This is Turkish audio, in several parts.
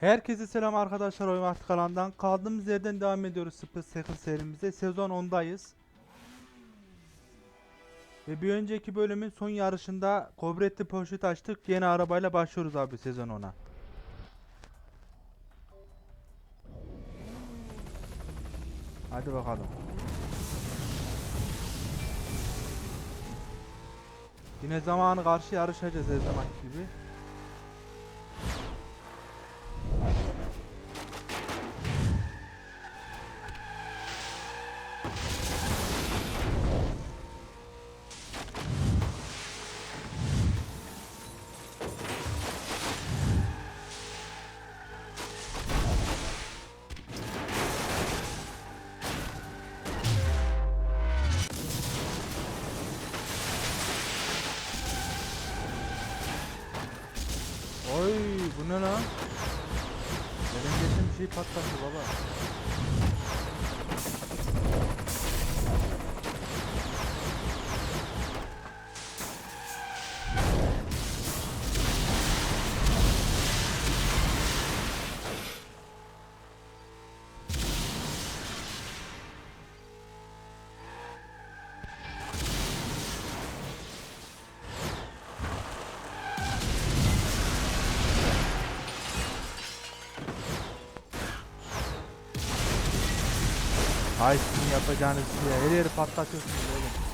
Herkese selam arkadaşlar Oyun Vakti kanalından. Kaldığımız yerden devam ediyoruz Split Second serimize. Sezon 10'dayız. Ve bir önceki bölümün son yarışında Kobretti poşet açtık. Yeni arabayla başlıyoruz abi sezon 10'a. Hadi bakalım. Yine zamanı karşı yarışacağız her zaman gibi. Ne lan? Benim geçim bir şey patlattı baba. Ay sizin yapacağınız şey. Her yeri patlatıyorsunuz oğlum.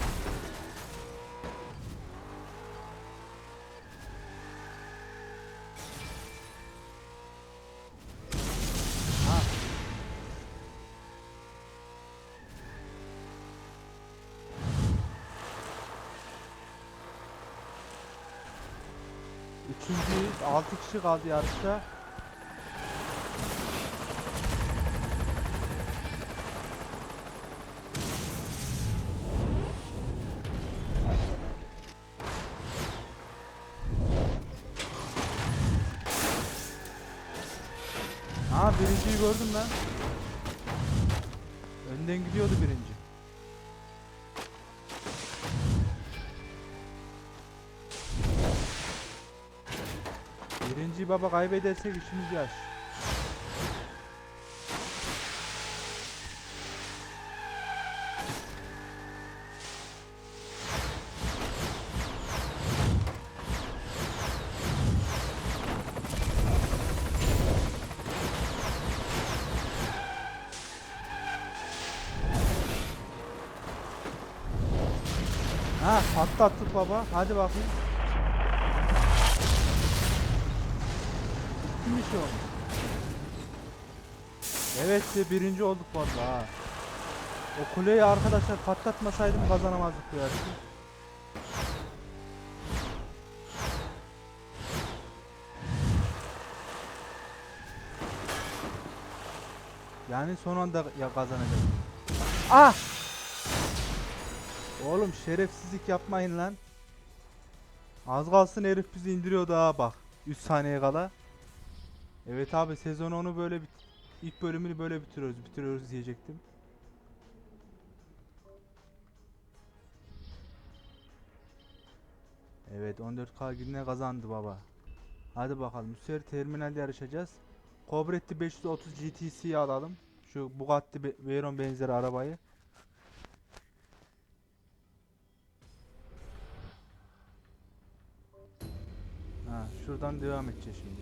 Altı kişi kaldı yarışta. Aa birinciyi gördüm ben. Önden gidiyordu birinci. Birinciyi baba kaybedersek işimiz yaş. Baba. Hadi bakayım. Kimmiş o? Evet de birinci olduk vallahi ha. O kuleyi arkadaşlar patlatmasaydım kazanamazdık bu yarışı. Yani son anda ya kazanacağız. Ah! Oğlum şerefsizlik yapmayın lan. Az kalsın herif bizi indiriyordu ha bak. 3 saniye kala. Evet abi sezon onu böyle bit ilk bölümünü böyle bitiriyoruz. Bitiriyoruz diyecektim. Evet 14K yine kazandı baba. Hadi bakalım bu sefer terminalde yarışacağız. Cobretti 530 GTC'yi alalım. Şu Bugatti Veyron benzeri arabayı. Şuradan devam edeceğiz şimdi.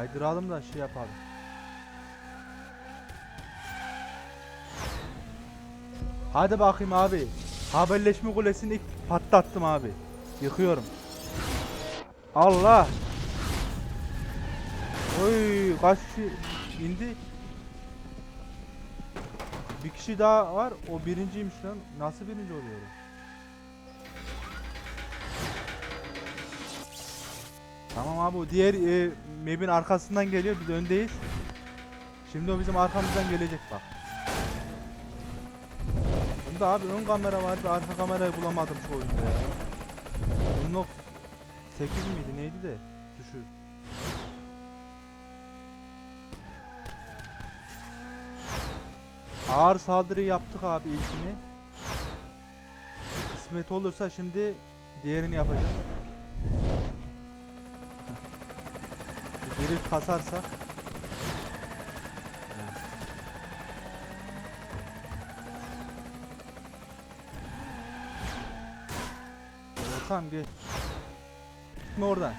Kaydıralım da şey yapalım. Hadi bakayım abi. Haberleşme kulesini ilk patlattım abi. Yıkıyorum. Allah. Oy kaç kişi indi? Bir kişi daha var. O birinciymiş lan. Nasıl birinci oluyor? Tamam abi diğer e, map'in arkasından geliyor biz öndeyiz. Şimdi o bizim arkamızdan gelecek bak. Bunda abi ön kamera vardı arka kamerayı bulamadım şu oyunda ya. Bunun 8 miydi neydi de düşür. Ağır saldırı yaptık abi ilkini. Kısmet olursa şimdi diğerini yapacağız. Biri kasarsak. Tamam gel. Gitme oradan.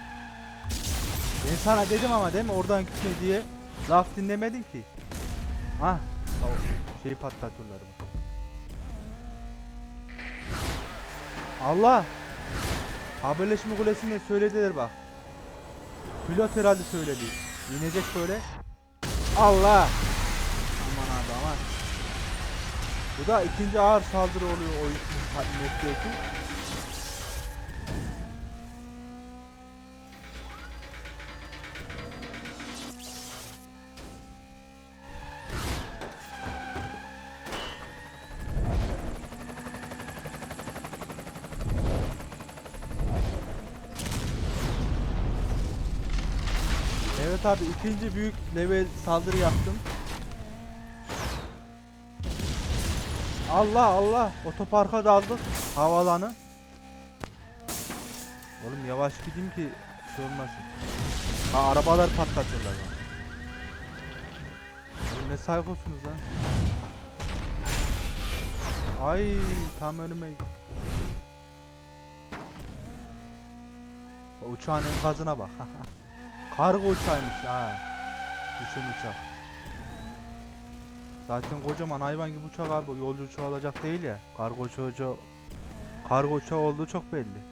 Ben sana dedim ama değil mi oradan gitme diye. Laf dinlemedin ki. Ha, o şeyi patlatıyorlar bak. Allah! Haberleşme kulesinde söylediler bak. Pilot herhalde söyledi. İnecek böyle. Allah! Aman abi aman. Bu da ikinci ağır saldırı oluyor o mekteki. Evet abi ikinci büyük level saldırı yaptım. Allah Allah otoparka daldık havalanı. Oğlum yavaş gideyim ki şey olmasın. Ha arabalar patlatıyorlar. Oğlum ne saykosunuz lan? Ay tam önüme. Uçağın enkazına bak. Kargo uçağıymış ha. Düşün uçak. Zaten kocaman hayvan gibi uçak abi. Yolcu uçağı olacak değil ya. Kargo uçağı Kargo uçağı olduğu çok belli.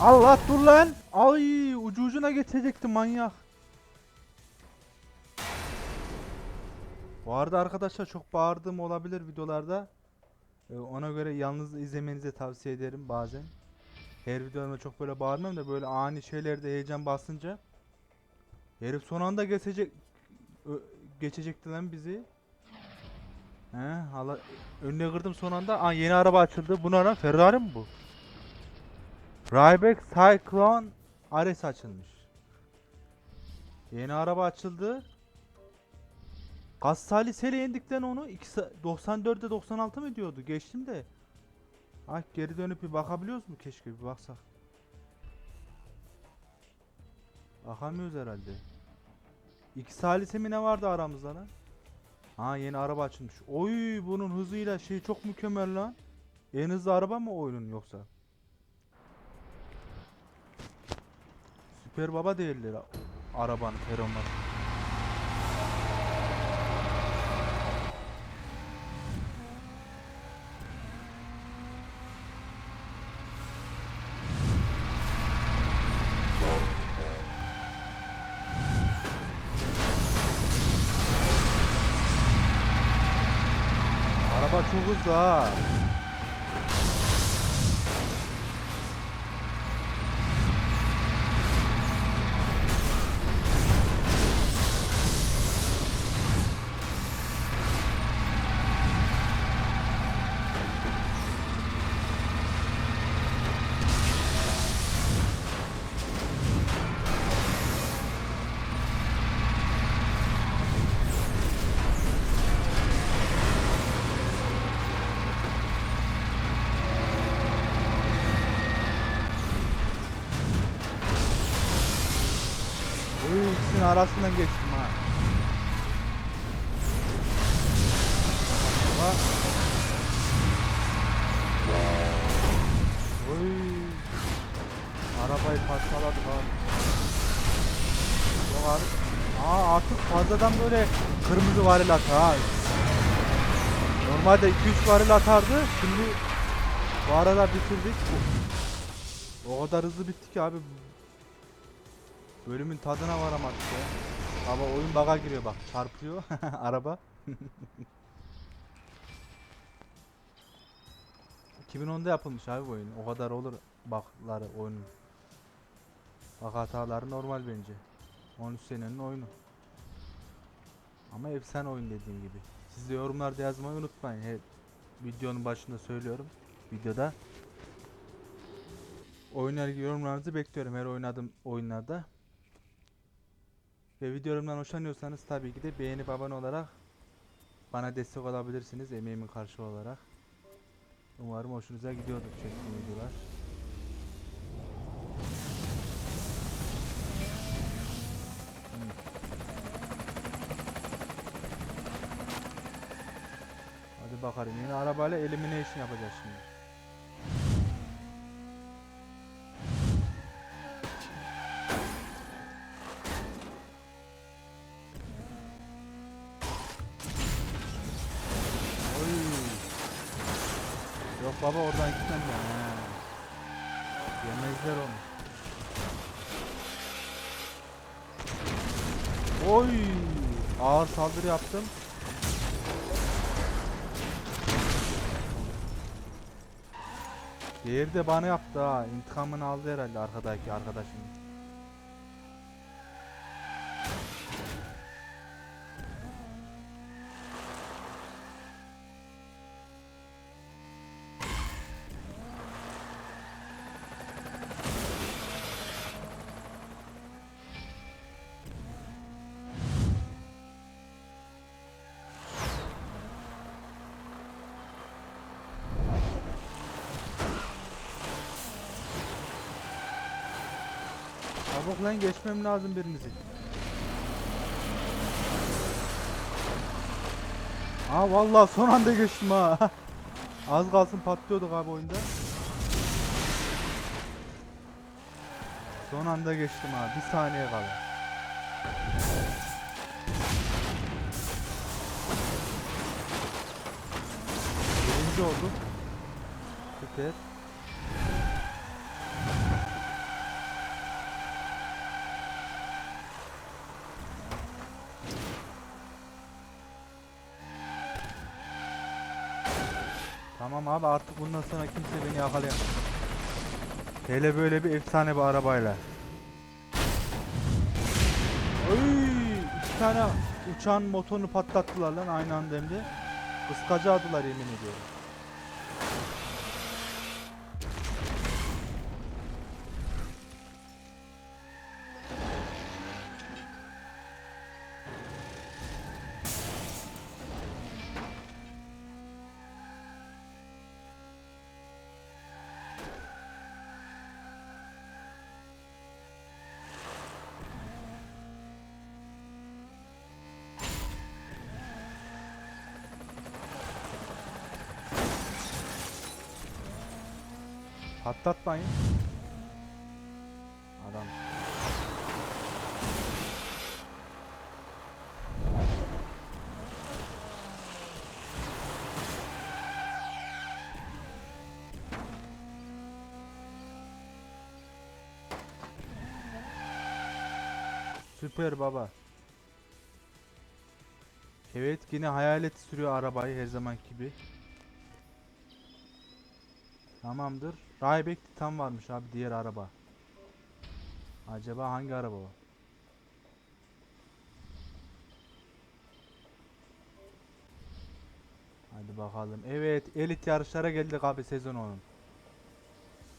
Allah dur lan. Ay ucu ucuna geçecekti manyak. Bu arada arkadaşlar çok bağırdığım olabilir videolarda. Ee, ona göre yalnız izlemenizi tavsiye ederim bazen. Her videoda çok böyle bağırmam da böyle ani şeylerde heyecan basınca. Herif son anda geçecek geçecekti lan bizi. He, hala önüne kırdım son anda. Aa yeni araba açıldı. Bu ne lan? Ferrari mi bu? Ryback Cyclone RS açılmış. Yeni araba açıldı. Gaz saliseyle indikten onu 2 94'e 96 mı diyordu? Geçtim de. Ay geri dönüp bir bakabiliyoruz mu? Keşke bir baksak. Bakamıyoruz herhalde. İki salise mi ne vardı aramızda lan? Ha yeni araba açılmış. Oy bunun hızıyla şey çok mükemmel lan. En hızlı araba mı oyunun yoksa? Süper baba değiller a- arabanın peronları. Araba çok hızlı ha. İkisinin arasından geçtim ha. Oy. Arabayı parçaladık abi. Yok abi. Aa artık fazladan böyle kırmızı varil atar ha. Normalde 2-3 varil atardı. Şimdi bu arada bitirdik. O kadar hızlı bitti ki abi. Bölümün tadına varamadık ya. Baba oyun baga giriyor bak. Çarpıyor araba. 2010'da yapılmış abi bu oyun. O kadar olur bakları oyunun. Bak hataları normal bence. 13 senenin oyunu. Ama efsane oyun dediğim gibi. Siz de yorumlarda yazmayı unutmayın. Her videonun başında söylüyorum. Videoda. Oyunla ilgili yorumlarınızı bekliyorum her oynadığım oyunlarda. Ve videomdan hoşlanıyorsanız tabii ki de beğenip abone olarak bana destek olabilirsiniz emeğimin karşı olarak. Umarım hoşunuza gidiyordur çektiğim videolar. Hadi bakalım yeni arabayla elimination yapacağız şimdi. Baba oradan gitmem ben. Yemezler onu. Oy! Ağır saldırı yaptım. Diğeri de bana yaptı ha. İntikamını aldı herhalde arkadaki arkadaşım. Çabuk lan geçmem lazım birinizi. Aa vallahi son anda geçtim ha. Az kalsın patlıyorduk abi oyunda. Son anda geçtim ha. Bir saniye kala. Birinci olduk. Süper. Tamam abi artık bundan sonra kimse beni yakalayamaz. Hele böyle bir efsane bir arabayla. Oy! İki tane uçağın motorunu patlattılar lan aynı anda hem de. Kıskacı aldılar yemin ediyorum. Patlatmayın. Adam. Süper baba. Evet yine hayalet sürüyor arabayı her zaman gibi. Tamamdır. Raybek Titan varmış abi diğer araba. Acaba hangi araba o? Hadi bakalım. Evet, elit yarışlara geldik abi sezon 10'un.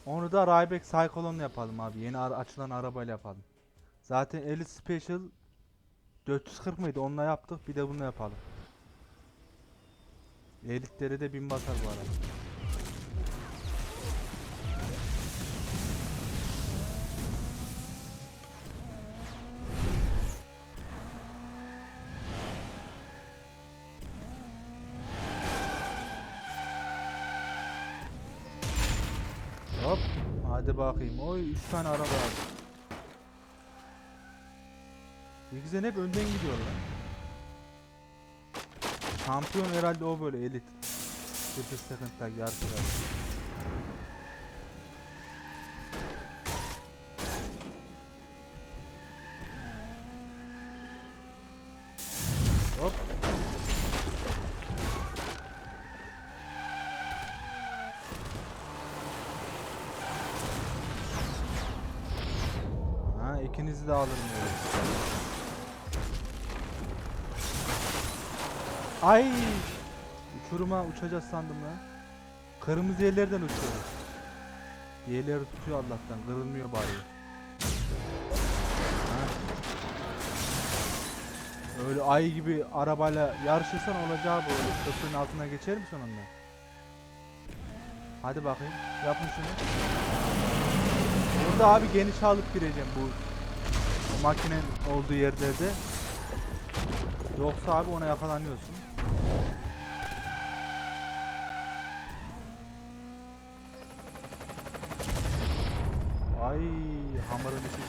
Onu da Raybek Cyclone yapalım abi. Yeni ara- açılan arabayla yapalım. Zaten Elite Special 440 mıydı? Onunla yaptık. Bir de bunu yapalım. Elitleri de bin basar bu arada. Hop. Hadi bakayım. Oy 3 tane araba var. Bilgisayar hep önden gidiyor lan. Şampiyon herhalde o böyle elit. 8 second tag yarışı Uçuruma uçacağız sandım lan. Kırmızı yerlerden uçuyoruz. Yerleri tutuyor Allah'tan. Kırılmıyor bari. Ha. Öyle ay gibi arabayla yarışırsan olacağı bu. Köprünün altına geçer mi sonunda? Hadi bakayım. Yapın şunu. Burada abi geniş alıp gireceğim bu makinenin olduğu yerlerde. Yoksa abi ona yakalanıyorsun. Ay hamurun içi.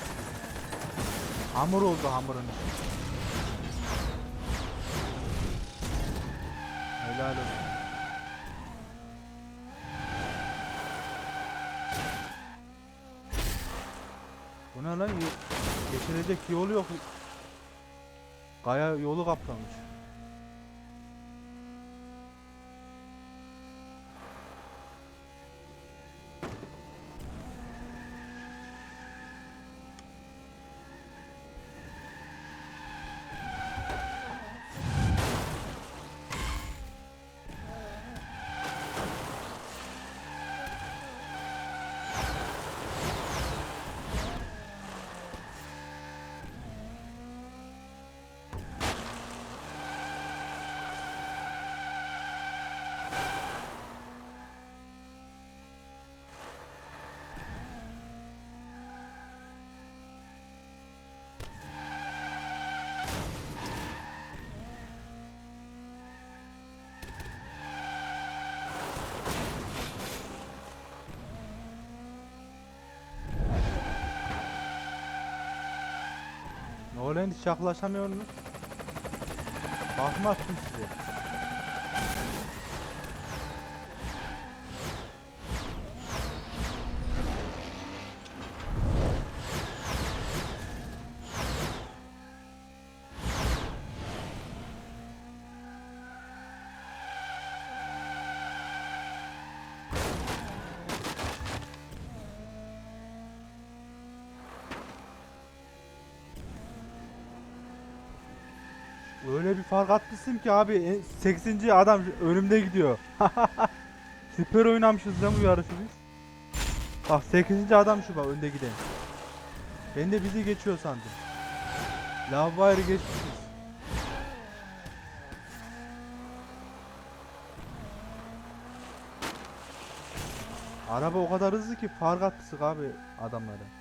Hamur oldu hamurun içi. Helal olsun. Bu ne lan? Geçilecek yolu yok. Kaya yolu kaplamış. Oluyor hiç yaklaşamıyor musun? Bakmazsın size. Bir fark atmışsın ki abi 8. adam önümde gidiyor. Süper oynamışız lan bu yarışı biz. Bak 8. adam şu bak önde giden. Ben de bizi geçiyor sandım. Lavabayır'ı geçmişiz. Araba o kadar hızlı ki fark atmışık abi adamlara.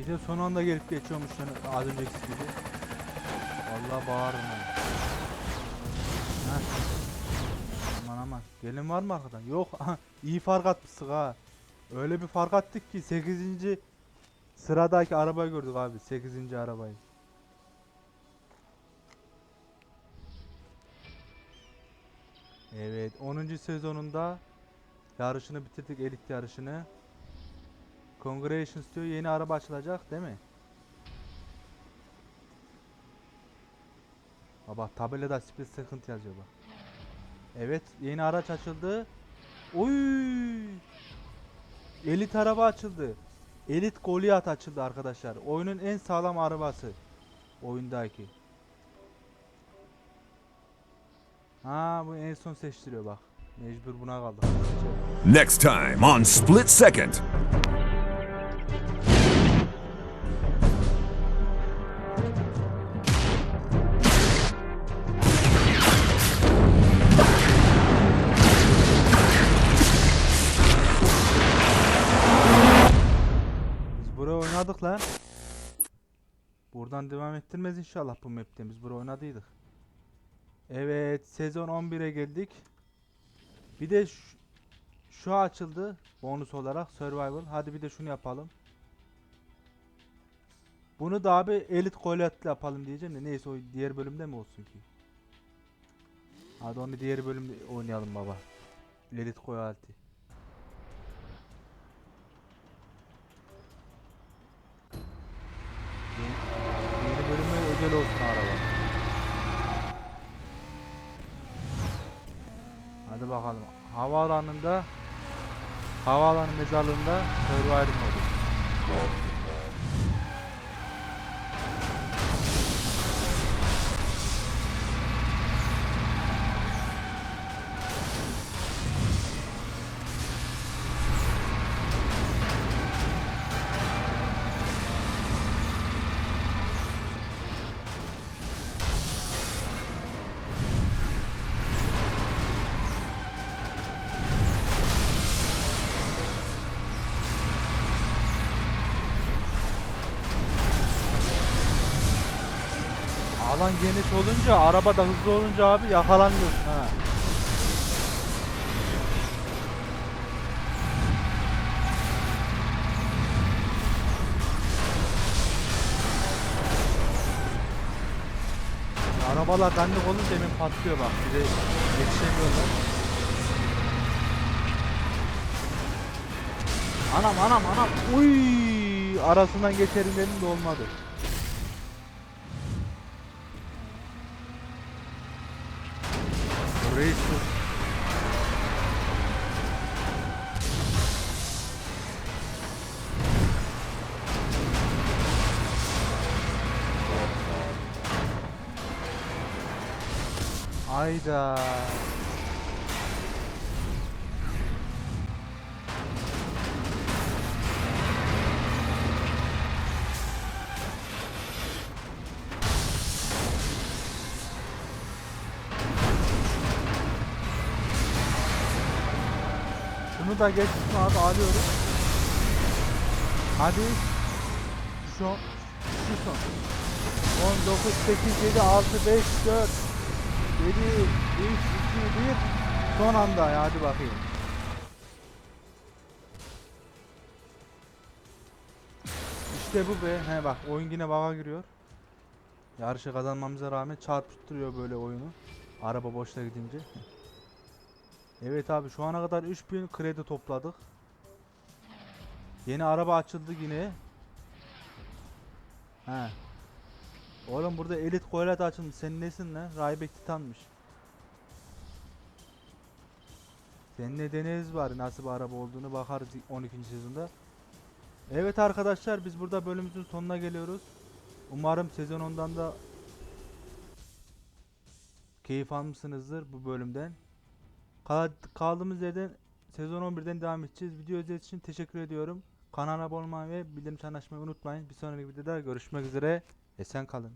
Bir de son anda gelip geçiyormuş yani az önceki gibi. Vallahi bağırırım ben. Heh. Aman aman. Gelin var mı arkadan? Yok. İyi fark atmışsın ha. Öyle bir fark attık ki 8. sıradaki arabayı gördük abi. 8. arabayı. Evet 10. sezonunda yarışını bitirdik elit yarışını. Congratulations diyor yeni araba açılacak değil mi? Baba tabelada split second yazıyor bak. Evet yeni araç açıldı. Oy! Elit araba açıldı. Elit Goliath açıldı arkadaşlar. Oyunun en sağlam arabası. Oyundaki. Ha bu en son seçtiriyor bak. Mecbur buna kaldık. Next time on Split Second. Oynadık lan. Buradan devam ettirmez inşallah bu map'te. Biz buraya oynadıydık. Evet, sezon 11'e geldik. Bir de şu, açıldı bonus olarak survival. Hadi bir de şunu yapalım. Bunu da abi elit Goliath'la yapalım diyeceğim de neyse o diğer bölümde mi olsun ki? Hadi onu diğer bölümde oynayalım baba. Lelit Koyalti. Yeni, yeni özel olsun araba. Hadi bakalım. Havaalanında Havaalanı mezarlığında Survivor modu. Olunca, araba da hızlı olunca abi yakalanmıyorsun ha. Arabalar dandik olunca hemen patlıyor bak. Bir de yetişemiyorlar. Anam anam anam. Uy arasından geçerim dedim de olmadı. Reis. Ayda. Şunu da geçsin abi alıyoruz. Hadi. Şu şu son. 19 8 7 6 5 4 7 3 2 1 son anda hadi bakayım. İşte bu be. He bak oyun yine bug'a giriyor. Yarışı kazanmamıza rağmen çarpıştırıyor böyle oyunu. Araba boşta gidince. Evet abi şu ana kadar 3000 kredi topladık. Yeni araba açıldı yine. He. Oğlum burada elit koylat açılmış. Sen nesin lan? Raybek Titan'mış. Seninle deneriz var nasıl bir araba olduğunu bakarız 12. sezonda. Evet arkadaşlar biz burada bölümümüzün sonuna geliyoruz. Umarım sezon 10'dan da keyif almışsınızdır bu bölümden. Kal- Kaldığımız yerden sezon 11'den devam edeceğiz. Video izlediğiniz için teşekkür ediyorum. Kanala abone olmayı ve bildirim açmayı unutmayın. Bir sonraki videoda görüşmek üzere. Esen kalın.